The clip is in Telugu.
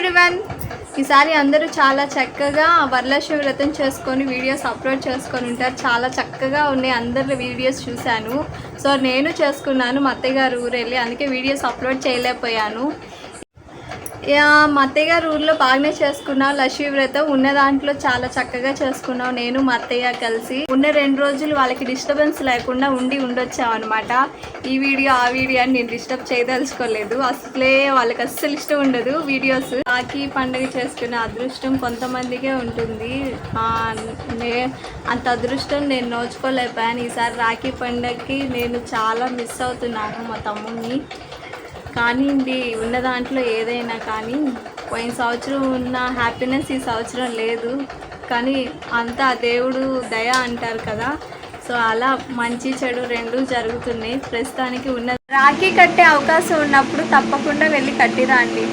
ఎవ్రీవన్ ఈసారి అందరూ చాలా చక్కగా వరలక్ష్మి వ్రతం చేసుకొని వీడియోస్ అప్లోడ్ చేసుకొని ఉంటారు. చాలా చక్కగా ఉన్నాయి. అందరి వీడియోస్ చూశాను. సో నేను చేసుకున్నాను. మా అత్తయ్య గారు ఊరు వెళ్ళి అందుకే వీడియోస్ అప్లోడ్ చేయలేకపోయాను. మా అత్తయ్య గారు ఊర్లో బాగానే చేసుకున్నావు. లక్ష్మీ వ్రతం ఉన్న దాంట్లో చాలా చక్కగా చేసుకున్నావు. నేను మా అత్తయ్య కలిసి ఉన్న రెండు రోజులు వాళ్ళకి డిస్టర్బెన్స్ లేకుండా ఉండి ఉండొచ్చాం అనమాట ఈ వీడియో ఆ వీడియో అని నేను డిస్టర్బ్ చేయదలుచుకోలేదు. అసలే వాళ్ళకి అస్సలు ఇష్టం ఉండదు వీడియోస్ రాఖీ పండుగ చేసుకునే అదృష్టం కొంతమందికే ఉంటుంది. నే- అంత అదృష్టం నేను నోచుకోలేకపోయాను. ఈసారి రాఖీ పండుగకి నేను చాలా మిస్ అవుతున్నాను మా తమ్ముడిని కానీ ఉన్న దాంట్లో ఏదైనా కానీ పోయిన సంవత్సరం ఉన్న హ్యాపీనెస్ ఈ సంవత్సరం లేదు. కానీ అంతా దేవుడు దయ అంటారు కదా. సో అలా మంచి చెడు రెండు జరుగుతున్నాయి. ప్రస్తుతానికి ఉన్న రాఖీ కట్టే అవకాశం ఉన్నప్పుడు తప్పకుండా వెళ్ళి కట్టిరండి